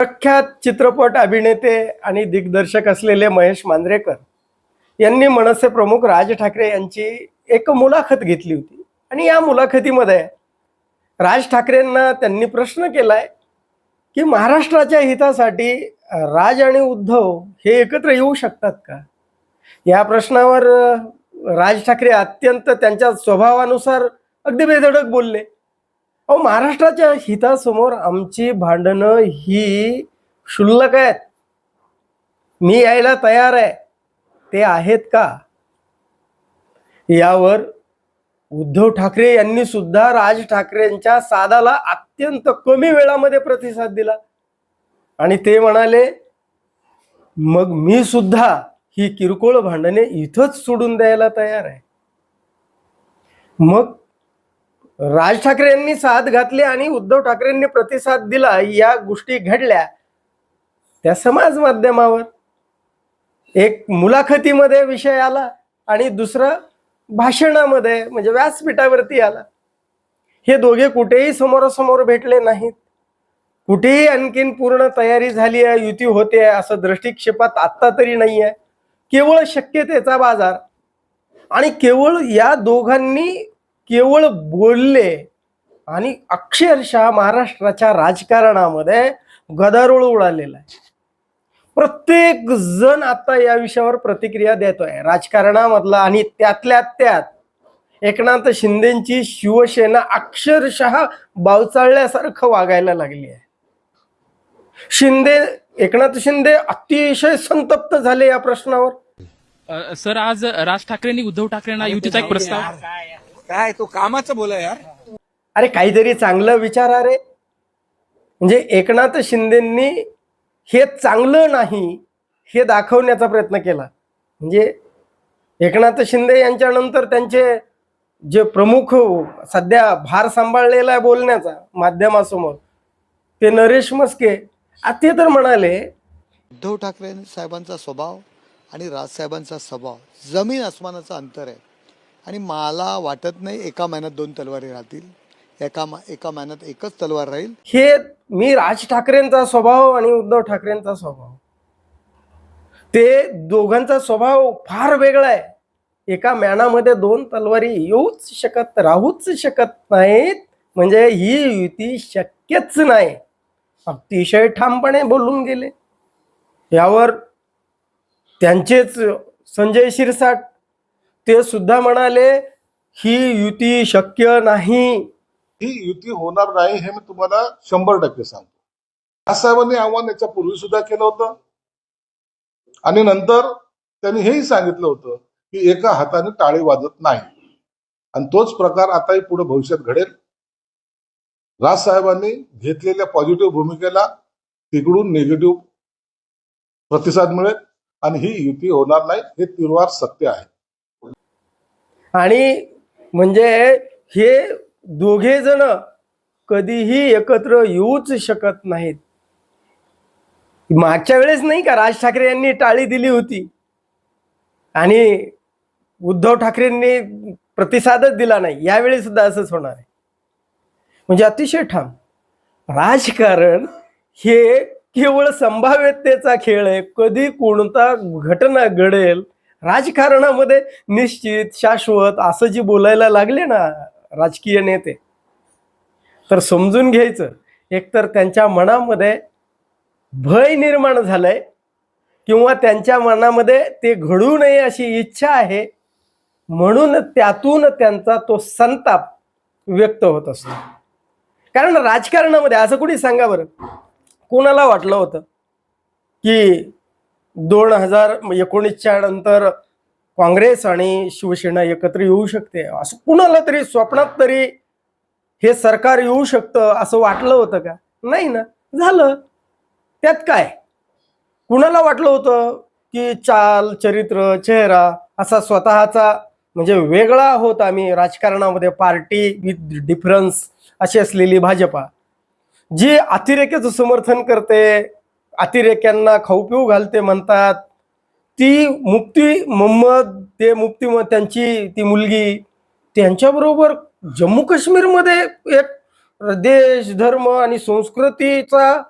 प्रख्यात चित्रपट अभिनेते आणि दिग्दर्शक असलेले महेश मांजरेकर यांनी मनसे प्रमुख राज ठाकरे यांची एक मुलाखत घेतली होती. आणि या मुलाखतीमध्ये राज ठाकरेंना त्यांनी प्रश्न केलाय की महाराष्ट्राच्या हितासाठी राज आणि उद्धव हे एकत्र येऊ शकतात का? या प्रश्नावर राज ठाकरे अत्यंत त्यांच्या स्वभावानुसार अगदी बेधडक बोलले. अहो महाराष्ट्राच्या हितासमोर आमची भांडणं ही क्षुल्लक आहेत. मी यायला तयार आहे. ते आहेत का? यावर उद्धव ठाकरे यांनी सुद्धा राज ठाकरेंच्या सादाला अत्यंत कमी वेळामध्ये प्रतिसाद दिला. आणि ते म्हणाले मग मी सुद्धा ही किरकोळ भांडणे इथंच सोडून द्यायला तयार आहे. मग राज ठाकरे यांनी साथ घातली आणि उद्धव ठाकरेंनी प्रतिसाद दिला या गोष्टी घडल्या. त्या समाज माध्यमावर. एक मुलाखतीमध्ये विषय आला आणि दुसरा भाषणामध्ये म्हणजे व्यासपीठावरती आला. हे दोघे कुठेही समोरासमोर भेटले नाहीत. कुठेही आणखीन पूर्ण तयारी झाली आहे युती होते असं दृष्टिक्षेपात आत्ता तरी नाही आहे केवळ शक्यतेचा बाजार. आणि केवळ या दोघांनी केवळ बोलले आणि अक्षरशः महाराष्ट्राच्या राजकारणामध्ये गदारोळ उडालेला आहे. प्रत्येक जण आता या विषयावर प्रतिक्रिया देतोय. राजकारणामधला आणि त्यातल्या त्यात एकनाथ शिंदेची शिवसेना अक्षरशः बावचाळल्यासारखं वागायला लागली आहे. शिंदे एकनाथ शिंदे अतिशय संतप्त झाले या प्रश्नावर. सर आज राज ठाकरेंनी उद्धव ठाकरेंना युतीचा एक प्रस्ताव काय तो कामाचं बोला यार. अरे काहीतरी चांगलं विचारा रे म्हणजे एकनाथ शिंदेंनी हे चांगलं नाही हे दाखवण्याचा प्रयत्न केला. म्हणजे एकनाथ शिंदे यांच्यानंतर त्यांचे जे प्रमुख सध्या भार सांभाळलेला आहे बोलण्याचा माध्यमासमोर ते नरेश मस्के आ ते तर म्हणाले उद्धव ठाकरे साहेबांचा स्वभाव आणि राजसाहेबांचा स्वभाव जमीन आसमानाचं अंतर आहे. आणि मला वाटत नाही एका महिन्यात दोन तलवारी राहतील. एका मा- एका महिन्यात एकच तलवार राहील. हे मी राज ठाकरेंचा स्वभाव आणि उद्धव ठाकरेंचा स्वभाव. ते दोघांचा स्वभाव फार वेगळा आहे. एका मॅनामध्ये दोन तलवारी येऊच शकत राहूच शकत नाहीत. म्हणजे ही युती शक्यच नाही. अतिशय ठामपणे बोलून गेले. यावर त्यांचेच संजय शिरसाट ते सुद्धा म्हणाले ही युती शक्य नाही. ही युती होणार नाही हे मी तुम्हाला शंभर टक्के सांगतो. साहेबांनी आव्हान याच्या पूर्वी सुद्धा केलं होतं. आणि नंतर त्यांनी हेही सांगितलं होतं की एका हाताने टाळी वाजत नाही. आणि तोच प्रकार आताही पुढे भविष्यात घडेल. राजसाहेबांनी घेतलेल्या पॉझिटिव्ह भूमिकेला तिकडून निगेटिव्ह प्रतिसाद मिळेल. आणि ही युती होणार नाही हे तिरवार सत्य आहे. आणि म्हणजे हे दोघे जण कधीही एकत्र येऊच शकत नाहीत. मागच्या वेळेस नाही का राज ठाकरे यांनी टाळी दिली होती. आणि उद्धव ठाकरेंनी प्रतिसादच दिला नाही. यावेळी सुद्धा असंच होणार आहे. म्हणजे अतिशय ठाम. राजकारण हे केवळ संभाव्यतेचा खेळ आहे. कधी कोणता घटना घडेल राजकारणामध्ये निश्चित शाश्वत असं जी बोलायला लागले ना राजकीय नेते तर समजून घ्यायचं. एकतर त्यांच्या मनामध्ये भय निर्माण झालंय किंवा त्यांच्या मनामध्ये ते घडू नये अशी इच्छा आहे म्हणून त्यातून त्यांचा तो संताप व्यक्त होत असतो. कारण राजकारणामध्ये असं कुणी सांगा बरं? कोणाला वाटलं होतं की दोन हजार एकोणीसच्या नंतर काँग्रेस आणि शिवसेना एकत्र येऊ शकते. असं कुणाला तरी स्वप्नात तरी हे सरकार येऊ शकतं असं वाटलं होतं का? नाही ना. झालं. त्यात काय? कुणाला वाटलं होतं की चाल चरित्र चेहरा असा स्वतःचा म्हणजे वेगळा होत आम्ही राजकारणामध्ये पार्टी विथ डिफरन्स अशी असलेली भाजपा जी अतिरेक्याचं समर्थन करते अतिरेक्यांना खाऊ पिऊ घालते म्हणतात. ती मुक्ती मोहम्मद ते मुक्ती त्यांची ती मुलगी त्यांच्याबरोबर जम्मू काश्मीरमध्ये एक देश धर्म आणि संस्कृतीचा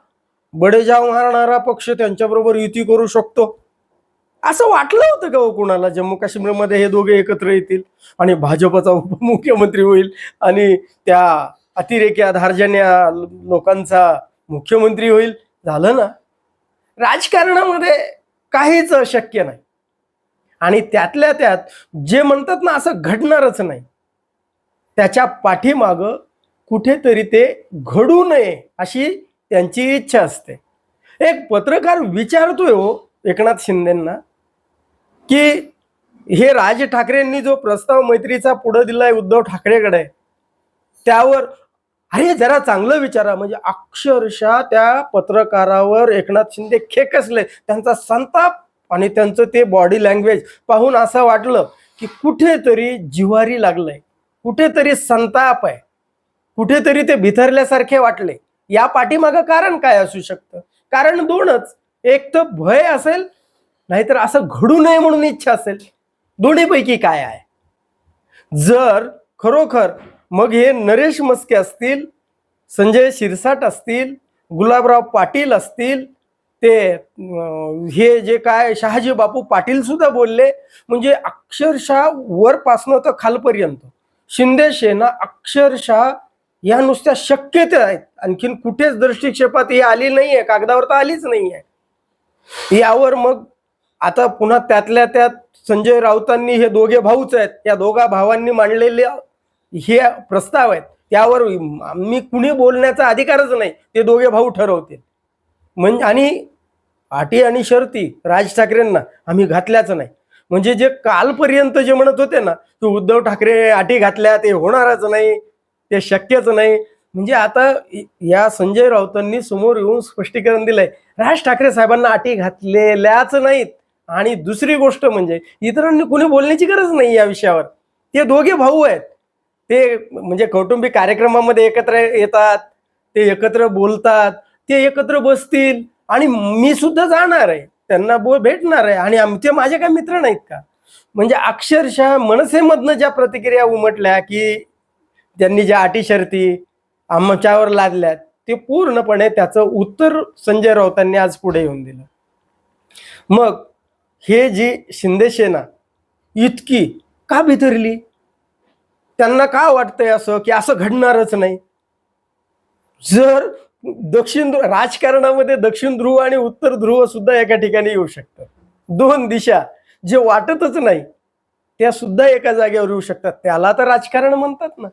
बडेजाव मारणारा पक्ष त्यांच्याबरोबर युती करू शकतो. असं वाटलं होतं का कोणाला कुणाला? जम्मू काश्मीरमध्ये हे दोघे एकत्र येतील आणि भाजपचा उपमुख्यमंत्री होईल आणि त्या अतिरेक्या धार्जन्या लोकांचा मुख्यमंत्री होईल? झालं ना? राजकारणामध्ये काहीच शक्य नाही. आणि त्यातल्या त्यात जे म्हणतात ना असं घडणारच नाही. त्याच्या पाठीमागं कुठेतरी ते घडू नये अशी त्यांची इच्छा असते. एक पत्रकार विचारतोय हो एकनाथ शिंदेंना की हे राज ठाकरेंनी जो प्रस्ताव मैत्रीचा पुढं दिलाय उद्धव ठाकरेकडे त्यावर अरे जरा चांगलं विचारा. म्हणजे अक्षरशः त्या पत्रकारावर एकनाथ शिंदे खेकसले. त्यांचा संताप आणि त्यांचं ते बॉडी लँग्वेज पाहून असं वाटलं की कुठेतरी जिवारी लागलंय. कुठेतरी संताप आहे. कुठेतरी ते भितरल्यासारखे वाटले. या पाठीमागं कारण काय असू शकतं? कारण दोनच. एक तर भय असेल नाहीतर असं घडू नये म्हणून इच्छा असेल. दोन्हीपैकी काय आहे? जर खरोखर मग हे नरेश मस्के असतील संजय शिरसाट असतील गुलाबराव पाटील असतील ते हे जे काय शहाजी बापू पाटील सुद्धा बोलले म्हणजे अक्षरशः वरपासनं तर खालपर्यंत. शिंदे सेना अक्षरशः या नुसत्या शक्यता आहेत. आणखीन कुठेच दृष्टिक्षेपात ही आली नाही आहे कागदावर तर आलीच नाही आहे यावर मग आता पुन्हा त्यातल्या त्यात संजय राऊतांनी हे दोघे भाऊच आहेत. या दोघा भावांनी मांडलेल्या हे प्रस्ताव आहेत. त्यावर मी कुणी बोलण्याचा अधिकारच नाही. ते दोघे भाऊ ठरवतील. म्हणजे आणि अटी आणि शर्ती राज ठाकरेंना आम्ही घातल्याच नाही. म्हणजे जे कालपर्यंत जे म्हणत होते ना की उद्धव ठाकरे अटी घातल्या ते होणारच नाही ते शक्यच नाही. म्हणजे आता या संजय राऊतांनी समोर येऊन स्पष्टीकरण दिलंय. राज ठाकरे साहेबांना अटी घातलेल्याच नाहीत. आणि दुसरी गोष्ट म्हणजे इतरांनी कोणी बोलण्याची गरज नाही या विषयावर. ते दोघे भाऊ आहेत. ते म्हणजे कौटुंबिक कार्यक्रमामध्ये एकत्र येतात ते एकत्र बोलतात ते एकत्र बसतील आणि मी सुद्धा जाणार आहे. त्यांना बो भेटणार आहे आणि आमचे माझे काय मित्र नाहीत का? म्हणजे अक्षरशः मनसेमधनं ज्या प्रतिक्रिया उमटल्या की त्यांनी ज्या अटी शर्ती आमच्यावर लादल्यात ते पूर्णपणे त्याचं उत्तर संजय राऊतांनी आज पुढे येऊन दिलं. मग हे जी शिंदेसेना इतकी का भितरली त्यांना का वाटतंय असं की असं घडणारच नाही? जर दक्षिण ध्रुव राजकारणामध्ये दक्षिण ध्रुव आणि उत्तर ध्रुव सुद्धा एका ठिकाणी येऊ शकतात. दोन दिशा जे वाटतच नाही त्या सुद्धा एका जागेवर येऊ शकतात. त्याला तर राजकारण म्हणतात ना.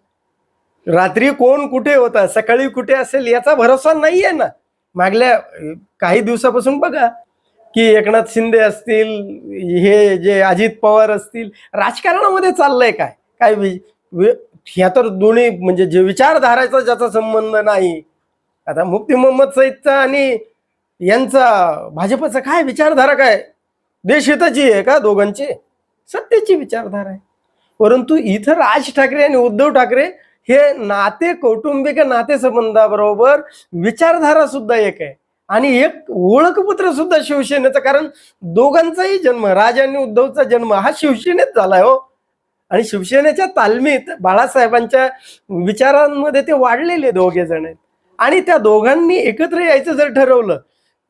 रात्री कोण कुठे होता सकाळी कुठे असेल याचा भरोसा नाहीये ना. मागल्या काही दिवसापासून बघा की एकनाथ शिंदे असतील हे जे अजित पवार असतील राजकारणामध्ये चाललंय काय? काय ह्या तर दोन्ही म्हणजे जे विचारधाराचा ज्याचा संबंध नाही. आता मुफ्ती मोहम्मद सईदचा आणि यांचा भाजपचा काय विचारधारा काय? देशहिताची आहे का दोघांची? सत्तेची विचारधारा आहे. परंतु इथं राज ठाकरे आणि उद्धव ठाकरे हे नाते कौटुंबिक नातेसंबंधाबरोबर विचारधारा सुद्धा एक आहे. आणि एक ओळखपत्र सुद्धा शिवसेनेचं कारण दोघांचाही जन्म राज आणि उद्धवचा जन्म हा शिवसेनेत झालाय हो. आणि शिवसेनेच्या तालमीत बाळासाहेबांच्या विचारांमध्ये ते वाढलेले दोघे जण आहेत. आणि त्या दोघांनी एकत्र यायचं जर ठरवलं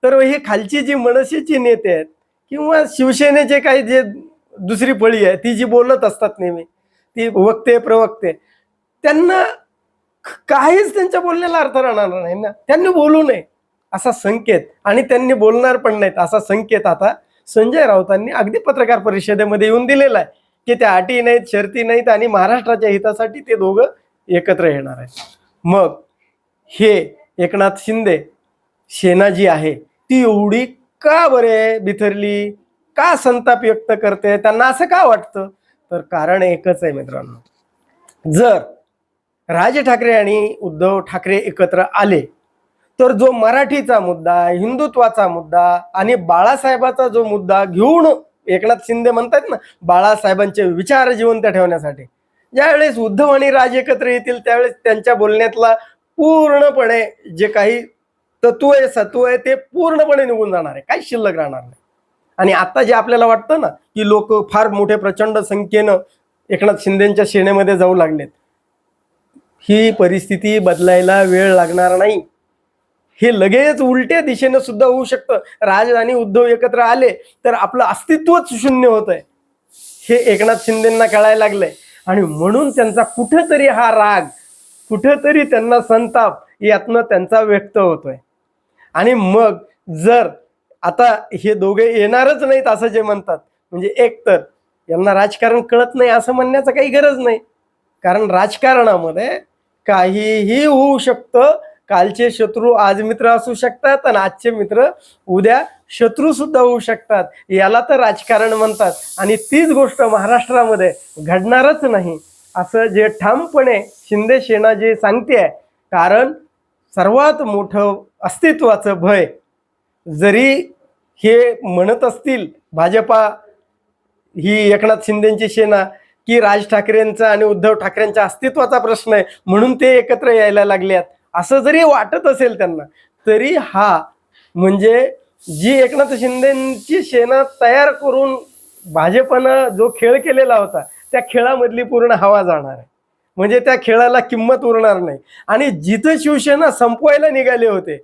तर हे खालची जी मनसेची नेते आहेत किंवा शिवसेनेचे काही जे दुसरी फळी आहे ती जी बोलत असतात नेहमी ती वक्ते प्रवक्ते त्यांना काहीच त्यांच्या बोलण्याला अर्थ राहणार नाही ना. त्यांनी बोलू नये असा संकेत आणि त्यांनी बोलणार पण नाहीत असा संकेत आता संजय राऊतांनी अगदी पत्रकार परिषदेमध्ये येऊन दिलेला आहे. की त्या अटी नाहीत शर्ती नाहीत आणि महाराष्ट्राच्या हितासाठी ते दोघं एकत्र येणार आहेत. मग हे एकनाथ शिंदे सेना जी आहे ती एवढी का बरे बिथरली? का संताप व्यक्त करते? त्यांना असं का वाटतं? तर कारण एकच आहे मित्रांनो. जर राज ठाकरे आणि उद्धव ठाकरे एकत्र आले तर जो मराठीचा मुद्दा हिंदुत्वाचा मुद्दा आणि बाळासाहेबाचा जो मुद्दा घेऊन एकनाथ शिंदे म्हणतात ना बाळासाहेबांचे विचार जिवंत ठेवण्यासाठी. ज्यावेळेस उद्धव आणि राज एकत्र येतील त्यावेळेस त्यांच्या बोलण्यातला पूर्णपणे जे काही तत्व आहे सत्व आहे ते पूर्णपणे निघून जाणार आहे. काही शिल्लक राहणार नाही. आणि आता जे आपल्याला वाटतं ना की लोक फार मोठे प्रचंड संख्येनं एकनाथ शिंदेच्या सेनेमध्ये जाऊ लागलेत. ही परिस्थिती बदलायला वेळ लागणार नाही. हे लगेच उलट्या दिशेनं सुद्धा होऊ शकतं. राज आणि उद्धव एकत्र आले तर आपलं अस्तित्वच शून्य होत आहे हे एकनाथ शिंदेंना कळायला लागलंय. आणि म्हणून त्यांचा कुठंतरी हा राग कुठंतरी त्यांना संताप यातनं त्यांचा व्यक्त होतोय. आणि मग जर आता हे दोघे येणारच नाहीत असं जे म्हणतात म्हणजे एकतर यांना राजकारण कळत नाही असं म्हणण्याचं काही गरज नाही. कारण राजकारणामध्ये काहीही होऊ शकतं कालचे शत्रू आज मित्र असू शकतात आणि आजचे मित्र उद्या शत्रू सुद्धा होऊ शकतात. याला तर राजकारण म्हणतात. आणि तीच गोष्ट महाराष्ट्रामध्ये घडणारच नाही. असं जे ठामपणे शिंदे सेना जे सांगते कारण सर्वात मोठं अस्तित्वाचं भय जरी हे म्हणत असतील भाजपा ही एकनाथ शिंदेची सेना की राज ठाकरेंचा आणि उद्धव ठाकरेंच्या अस्तित्वाचा प्रश्न आहे म्हणून ते एकत्र यायला लागल्यात असं जरी वाटत असेल त्यांना तरी हा म्हणजे जी एकनाथ शिंदेची सेना तयार करून भाजपनं जो खेळ केलेला होता त्या खेळामधली पूर्ण हवा जाणार आहे. म्हणजे त्या खेळाला किंमत उरणार नाही. आणि जिथं शिवसेना संपवायला निघाले होते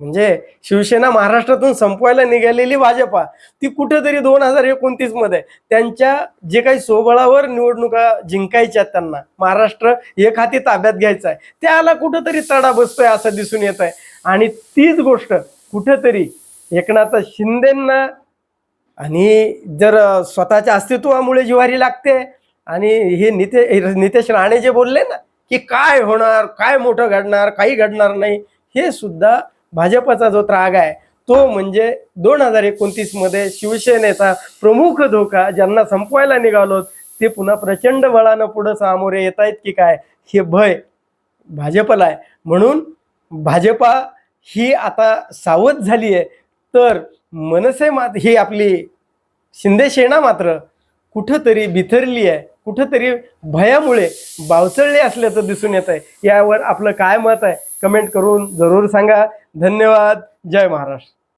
म्हणजे शिवसेना महाराष्ट्रातून संपवायला निघालेली भाजपा ती कुठेतरी दोन हजार एकोणतीसमध्ये त्यांच्या जे काही सोबळावर निवडणुका जिंकायच्या आहेत त्यांना. महाराष्ट्र एक हाती ताब्यात घ्यायचा आहे. त्याला कुठंतरी तडा बसतोय असं दिसून येत आहे. आणि तीच गोष्ट कुठंतरी एकनाथ शिंदेंना आणि जर स्वतःच्या अस्तित्वामुळे जिवारी लागते आणि हे निते नितेश राणे जे बोलले ना की काय होणार काय मोठं घडणार काही घडणार नाही हे सुद्धा भाजपचा जो त्राग आहे तो म्हणजे दोन हजार एकोणतीसमध्ये शिवसेनेचा प्रमुख धोका ज्यांना संपवायला निघालो ते पुन्हा प्रचंड बळानं पुढं सामोरे येत आहेत की काय? हे भय भाजपला आहे. म्हणून भाजपा ही आता सावध झाली आहे. तर मनसे मात ही आपली शिंदे सेना मात्र कुठंतरी बिथरली आहे. कुठंतरी भयामुळे बावचळले असल्याचं दिसून येत आहे यावर आपलं काय मत आहे? कमेंट करून जरूर सांगा. धन्यवाद. जय महाराष्ट्र.